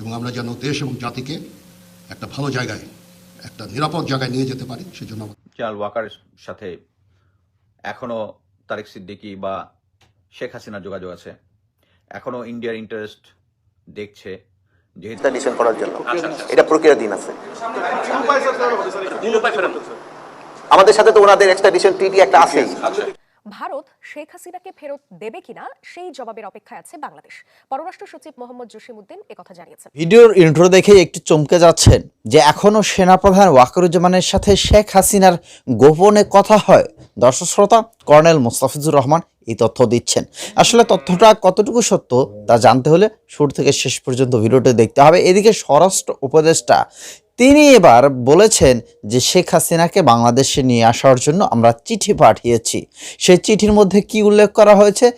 এবং আমরা যেন দেশ এবং জাতিকে একটা ভালো জায়গায় একটা নিরাপদ জায়গায় নিয়ে যেতে পারি সেজন্য জেনারেল ওয়াকারের সাথে এখনও তারেক সিদ্দিকী বা শেখ হাসিনার যোগাযোগ আছে। এখনও ইন্ডিয়ার ইন্টারেস্ট দেখছে যেহেতু করার জন্য। এটা প্রক্রিয়াধীন আছে। আমাদের সাথে তো ওনাদের এক্সট্রাডিশন ট্রিটি একটা আছেই। ভারত শেখ হাসিনাকে ফেরত দেবে কিনা সেই জবাবের অপেক্ষায় আছে বাংলাদেশ। পররাষ্ট্র সচিব মোহাম্মদ জসিমউদ্দিন একথা জানিয়েছেন। ভিডিওর ইন্ট্রো দেখে একটু চমকে যাচ্ছেন যে এখনও সেনাপ্রধান ওয়াকরুজ্জামানের সাথে শেখ হাসিনার গোপনে কথা হয়। দর্শক শ্রোতা, কর্নেল মোস্তাফিজুর রহমান এই তথ্য দিচ্ছেন। আসলে তথ্যটা কতটুকু সত্য তা জানতে হলে শুরু থেকে শেষ পর্যন্ত ভিডিওটি দেখতে হবে। এদিকে স্বরাষ্ট্র উপদেষ্টা তিনি এবার বলেছেন যে শেখ হাসিনাকে বাংলাদেশে নিয়ে আসার জন্য আমরা চিঠি পাঠিয়েছি। সেই চিঠির মধ্যে কি উল্লেখ করা হয়েছে?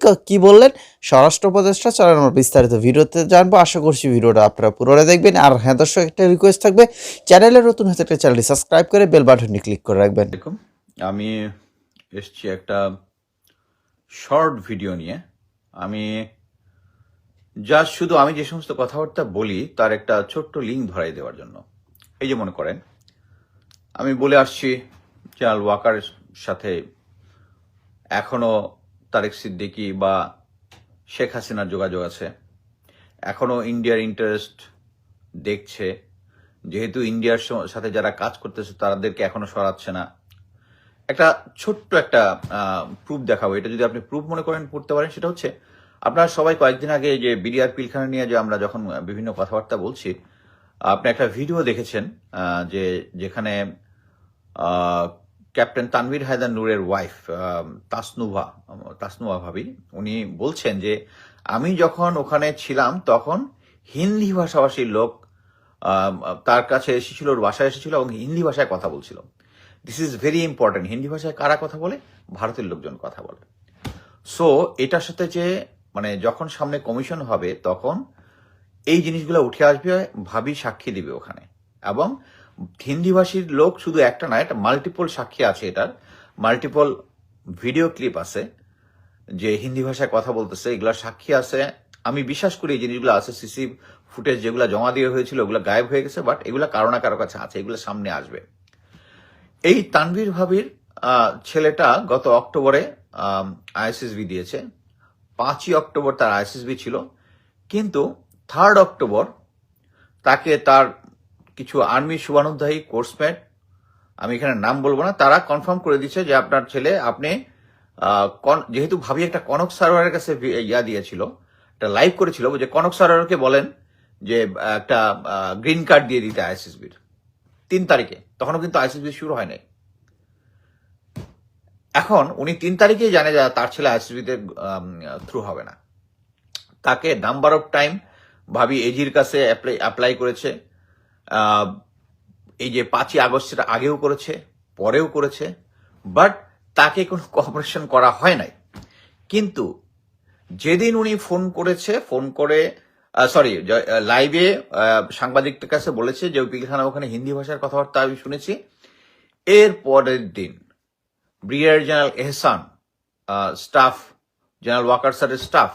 ক- বললেন? স্বরাষ্ট্র উপদেষ্টা, চলেন আমরা বিস্তারিত ভিডিওতে জানব। আশা করছি ভিডিওটা আপনারা পুরোটা দেখবেন। আর হ্যাঁ দর্শক, একটা রিকোয়েস্ট থাকবে, চ্যানেলে নতুন হতে একটা চ্যানেলটি সাবস্ক্রাইব করে বেল বাটনটি ক্লিক করে রাখবেন। আমি এসছি একটা শর্ট ভিডিও নিয়ে। আমি জাস্ট শুধু আমি যে সমস্ত কথাবার্তা বলি, তার একটা ছোট্ট লিঙ্ক ধরাই দেওয়ার জন্য। এই যে মনে করেন, আমি বলে আসছি জেনারেল ওয়াকারের সাথে এখনও তারেক সিদ্দিকী বা শেখ হাসিনার যোগাযোগ আছে। এখনও ইন্ডিয়ার ইন্টারেস্ট দেখছে। যেহেতু ইন্ডিয়ার সাথে যারা কাজ করতেছে, তাদেরকে এখনও সরাচ্ছে না। একটা ছোট্ট একটা প্রুফ দেখাবো। এটা যদি আপনি প্রুফ মনে করেন, পড়তে পারেন, সেটা হচ্ছে আপনারা সবাই কয়েকদিন আগে যে বিডিআর পিলখানা নিয়ে যে আমরা যখন বিভিন্ন কথাবার্তা বলছি, আপনি একটা ভিডিও দেখেছেন যে যেখানে ক্যাপ্টেন তানভীর হায়দার নূরের ওয়াইফ তাসনুভা তাসনুভা ভাবি, উনি বলছেন যে, আমি যখন ওখানে ছিলাম, তখন হিন্দি ভাষাভাষীর লোক তার কাছে এসেছিল, ওর বাসায় এসেছিল এবং হিন্দি ভাষায় কথা বলছিল। This is very important Hindi ভাষায় কারা কথা বলে? ভারতের লোকজন কথা বলে। সো এটার সাথে যে মানে যখন সামনে কমিশন হবে, তখন এই জিনিসগুলো উঠে আসবে, ভাবি সাক্ষী দিবে ওখানে। এবং হিন্দিভাষীর লোক শুধু একটা নয় একটা মাল্টিপল সাক্ষী আছে এটার। মাল্টিপল ভিডিও ক্লিপ আছে, যে হিন্দি ভাষায় কথা বলতেছে, এগুলা সাক্ষী আছে। আমি বিশ্বাস করি এই জিনিসগুলো আছে, সিসি ফুটেজ যেগুলো জমা দিয়ে হয়েছিল, ওগুলো গায়েব হয়ে গেছে বাট এগুলো কারও না কারও কাছে আছে, এগুলো সামনে আসবে। এই তানভীর ভাবির ছেলেটা গত অক্টোবরে আইএসএসবি দিয়েছে। পাঁচই অক্টোবর তার আইএসএসবি ছিল। কিন্তু থার্ড অক্টোবর তাকে তার কিছু আর্মি শুভানুধ্যায়ী কোর্সমেট আমি এখানে নাম বলব না, তারা কনফার্ম করে দিচ্ছে যে আপনার ছেলে আপনি যেহেতু ভাবি একটা কনক সারোয়ারের কাছে ইয়া দিয়েছিল, একটা লাইভ করেছিল, যে কনক সারোয়ারকে বলেন যে, একটা গ্রিন কার্ড দিয়ে দিতে আইএসএসবির তিন তারিখে, তখনও কিন্তু আইসিসবি শুরু হয় নাই। এখন উনি তিন তারিখেই জানে যে তার ছেলে আইসিসবিতে থ্রু হবে না। তাকে নাম্বার অফ টাইম ভাবি এজির কাছে অ্যাপ্লাই করেছে। এই যে পাঁচই আগস্টের আগেও করেছে, পরেও করেছে বাট তাকে কোনো কোঅপারেশন করা হয় নাই। কিন্তু যেদিন উনি ফোন করেছে ফোন করে সরি লাইভে সাংবাদিকদের কাছে বলেছে যে পিলখানা ওখানে হিন্দি ভাষার কথাবার্তা আমি শুনেছি। এর পরের দিন brigadier general Ehsan staff general Waker স্যারের স্টাফ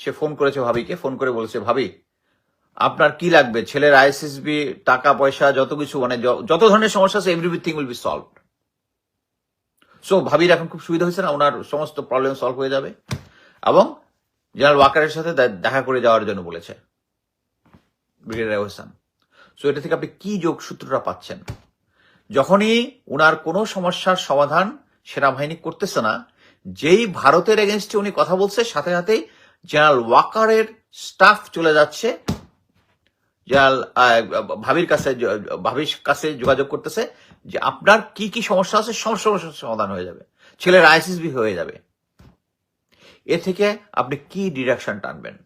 সে ফোন করেছে ভাবিকে ফোন করে বলেছে, ভাবি, আপনার কি লাগবে? ছেলের আইএসএসবি টাকা, পয়সা, যত কিছু মানে যত ধরনের সমস্যা আছে everything will be solve so ভাবির এখন খুব সুবিধা হয়েছে না, ওনার সমস্ত প্রবলেম সলভ হয়ে যাবে। এবং জেনারেল ওয়াকারের সাথে দেখা করে যাওয়ার জন্য বলেছে ব্রিগেডিয়ার হোসেন সো এটা থেকে আপনি কি যোগসূত্রটা পাচ্ছেন? যখনই উনার কোনো সমস্যার সমাধান সেনাবাহিনী করতেছে না। যেই ভারতের এগেনস্টে উনি কথা বলছে, সাথে সাথেই জেনারেল ওয়াকারের স্টাফ চলে যাচ্ছে। জেনারেল ভাবির কাছে ভাবির কাছে যোগাযোগ করতেছে যে আপনার কি কি সমস্যা আছে সমস্যার সমাধান হয়ে যাবে। ছেলের আইসিসবি হয়ে যাবে। এ থেকে আপনি কি ডিরেকশন টানবেন?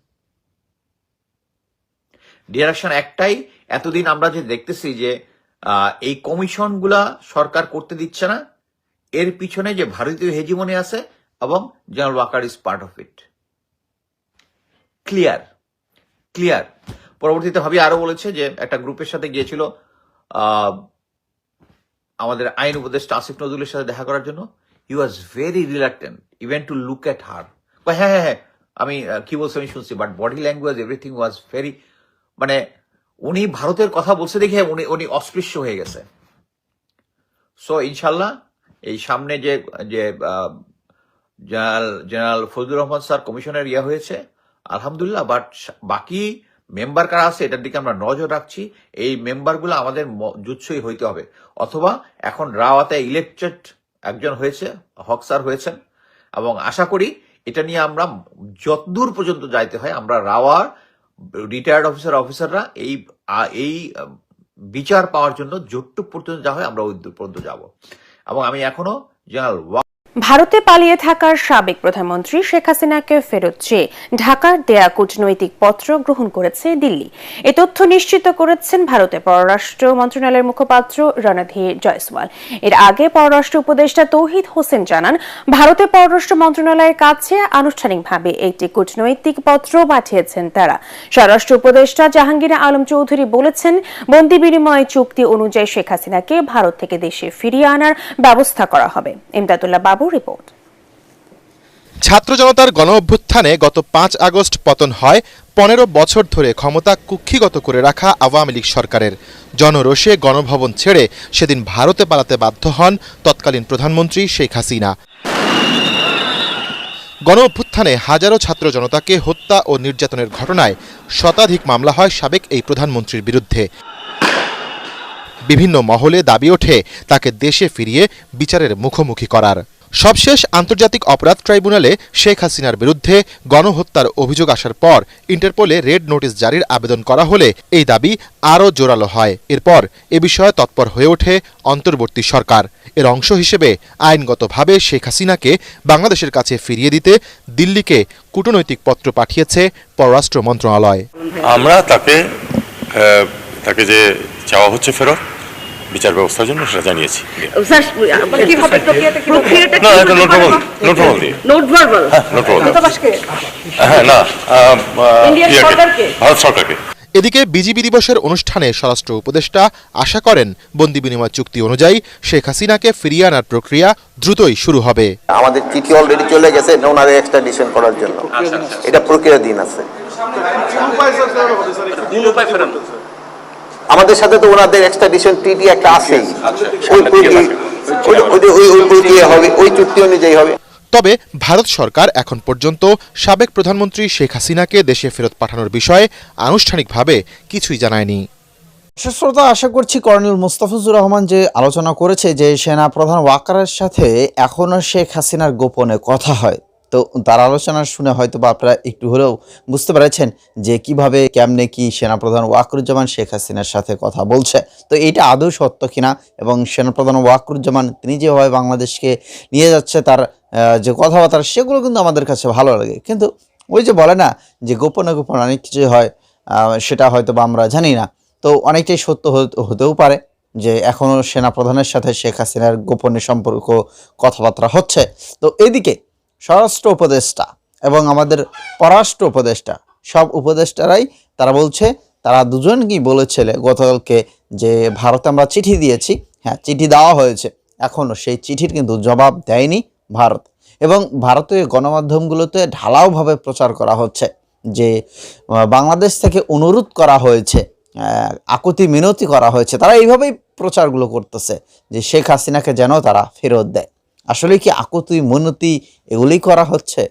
ডিরেকশন একটাই, এতদিন আমরা যে দেখতেছি যে এই কমিশনগুলা সরকার করতে দিচ্ছে না এর পিছনে যে ভারতীয় হেজিমনি আছে এবং general Waker is part of it clear clear পরবর্তীতে ভাবি আরও বলেছে যে একটা গ্রুপের সাথে গিয়েছিল আমাদের আইন উপদেষ্টা আসিফ নজরুলের সাথে দেখা করার জন্য। He was very reluctant even to look at her হ্যাঁ হ্যাঁ হ্যাঁ আমি কি বলছি আমি শুনছি but body language everything was very মানে উনি ভারতের কথা বলছে দেখে উনি উনি অস্পৃশ্য হয়ে গেছে। সো ইনশাল্লাহ এই সামনে যে যে general general Fazlur Rahman sir কমিশনের ইয়ে হয়েছে, আলহামদুলিল্লাহ বাট বাকি মেম্বার কারা আছে, এটার দিকে আমরা নজর রাখছি। এই মেম্বারগুলো আমাদের জুৎসই হইতে হবে। অথবা এখন রাওয়াতে ইলেকটেড একজন হয়েছে, হক স্যার হয়েছেন, এবং আশা করি এটা নিয়ে আমরা যতদূর পর্যন্ত যাইতে হয়, আমরা রাওয়ার রিটায়ার্ড অফিসার অফিসাররা এই এই বিচার পাওয়ার জন্য যতটুক পর্যন্ত যা হয়, আমরা ওই পর্যন্ত যাব। এবং আমি এখনও জেনারেল ভারতে পালিয়ে থাকার সাবেক প্রধানমন্ত্রী শেখ হাসিনাকে ফেরত চেয়ে ঢাকার দেয়া কূটনৈতিক পত্র গ্রহণ করেছে দিল্লি। এ তথ্য নিশ্চিত করেছেন ভারতের পররাষ্ট্র মন্ত্রণালয়ের মুখপাত্র রণধীর জয়সওয়াল। এর আগে পররাষ্ট্র উপদেষ্টা তৌহিদ হোসেন জানান ভারতের পররাষ্ট্র মন্ত্রণালয়ের কাছে আনুষ্ঠানিকভাবে একটি কূটনৈতিক পত্র পাঠিয়েছেন তারা। স্বরাষ্ট্র উপদেষ্টা জাহাঙ্গীর আলম চৌধুরী বলেছেন, বন্দি বিনিময় চুক্তি অনুযায়ী শেখ হাসিনাকে ভারত থেকে দেশে ফিরিয়ে আনার ব্যবস্থা করা হবে। ইমদাদুল্লাহ বাবু রিপোর্ট ছাত্র জনতার গণ অভ্যুত্থানে গত পাঁচ আগস্ট পতন হয়। পনেরো বছর ধরে ক্ষমতা কুক্ষিগত করে রাখা আওয়ামী লীগ সরকারের। জনরোষে গণভবন ছেড়ে সেদিন ভারতে পালাতে বাধ্য হন তৎকালীন প্রধানমন্ত্রী শেখ হাসিনা। গণ অভ্যুত্থানে হাজারো ছাত্র জনতাকে হত্যা ও নির্যাতনের ঘটনায় শতাধিক মামলা হয় সাবেক এই প্রধানমন্ত্রীর বিরুদ্ধে। বিভিন্ন মহলে দাবি ওঠে তাকে দেশে ফিরিয়ে বিচারের মুখোমুখি করার। সবশেষ আন্তর্জাতিক অপরাধ ট্রাইব্যুনালে শেখ হাসিনার বিরুদ্ধে গণহত্যার অভিযোগ আসার পর ইন্টারপোলে রেড নোটিশ জারির আবেদন করা হলে এই দাবি আরও জোরালো হয়। এরপর এ বিষয়ে তৎপর হয়ে ওঠে অন্তর্বর্তী সরকার। এর অংশ হিসেবে আইনগতভাবে শেখ হাসিনাকে বাংলাদেশের কাছে ফিরিয়ে দিতে দিল্লিকে কূটনৈতিক পত্র পাঠিয়েছে পররাষ্ট্র মন্ত্রণালয়। আমরা তাকে তাকে যে চাওয়া হচ্ছে ফেরত বিচার ব্যবস্থার জন্য সেটা জানিয়েছি। না এটা নোট নোট দিয়ে। নোট নোট হ্যাঁ না? ভারত সরকারকে। এদিকে বিজিবি দিবসের অনুষ্ঠানে স্বরাষ্ট্র উপদেষ্টা আশা করেন বন্দি বিনিময় চুক্তি অনুযায়ী শেখ হাসিনাকে ফিরিয়ে আনার প্রক্রিয়া দ্রুতই শুরু হবে। আমাদের চিঠি অলরেডি চলে গেছে ওনাদের এক্সট্রাডিশন করার জন্য। এটা প্রক্রিয়াধীন আছে। আমাদের সাথে তো ওনাদের এক্সট্রাডিশন ট্রিটি একটা আছেই। ওই চুক্তি অনুযায়ী হবে। তবে ভারত সরকার এখন পর্যন্ত সাবেক প্রধানমন্ত্রী শেখ হাসিনাকে দেশে ফেরত পাঠানোর বিষয়ে আনুষ্ঠানিকভাবে কিছুই জানায়নি। শ্রোতা আশা করছি কর্নেল মুস্তাফিজুর রহমান যে আলোচনা করেছে যে সেনা প্রধান ওয়াকারের সাথে এখনও শেখ হাসিনার গোপনে কথা হয়। তো তার আলোচনা শুনে হয়তো বা আপনারা একটু হলেও বুঝতে পেরেছেন যে কীভাবে, কেমনে কি সেনাপ্রধান ওয়াকরুজ্জামান শেখ হাসিনার সাথে কথা বলছে। তো এটা আদৌ সত্য কিনা এবং সেনাপ্রধান ওয়াকরুজ্জামান তিনি যেভাবে বাংলাদেশকে নিয়ে যাচ্ছে তার যে কথাবার্তা, সেগুলো কিন্তু আমাদের কাছে ভালো লাগে। কিন্তু ওই যে বলে না যে গোপনে গোপনে অনেক কিছু হয় সেটা হয়তো বা আমরা জানি না। তো অনেকটাই সত্য হতে- হতেও পারে যে এখনও সেনাপ্রধানের সাথে শেখ হাসিনার গোপনে সম্পর্ক কথাবার্তা হচ্ছে। তো এদিকে স্বরাষ্ট্র উপদেষ্টা এবং আমাদের পররাষ্ট্র উপদেষ্টা, সব উপদেষ্টারাই তারা বলছে, তারা দুজনকেই বলেছিল গতকালকে যে ভারতে আমরা চিঠি দিয়েছি হ্যাঁ চিঠি দেওয়া হয়েছে এখনও সেই চিঠির কিন্তু জবাব দেয়নি ভারত। এবং ভারতীয় গণমাধ্যমগুলোতে ঢালাওভাবে প্রচার করা হচ্ছে যে বাংলাদেশ থেকে অনুরোধ করা হয়েছে আকুতি মিনতি করা হয়েছে, তারা এইভাবেই প্রচারগুলো করতেছে যে শেখ হাসিনাকে যেন তারা ফেরত দেয়। আসলে কি আকুতি, মিনতি এগুলি করা হচ্ছে?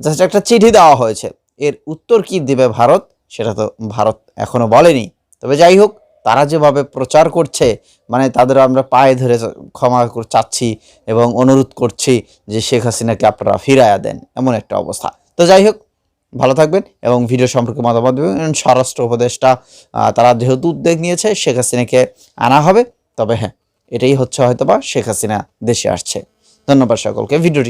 জাস্ট একটা চিঠি দেওয়া হয়েছে। এর উত্তর কি দেবে ভারত, সেটা তো ভারত এখনও বলেনি। তবে যাই হোক, তারা যেভাবে প্রচার করছে মানে তাদের আমরা পায়ে ধরে ক্ষমা চাচ্ছি এবং অনুরোধ করছি যে শেখ হাসিনাকে আপনারা ফিরাইয়া দেন, এমন একটা অবস্থা। তো যাই হোক, ভালো থাকবেন এবং ভিডিও সম্পর্কে মতামত দেবেন। স্বরাষ্ট্র উপদেষ্টা তারা যেহেতু উদ্যোগ নিয়েছে, শেখ হাসিনাকে আনা হবে। তবে হ্যাঁ এটাই হচ্ছে হয়তোবা শেখ হাসিনা দেশে আসছে। ধন্যবাদ সকলকে ভিডিওটি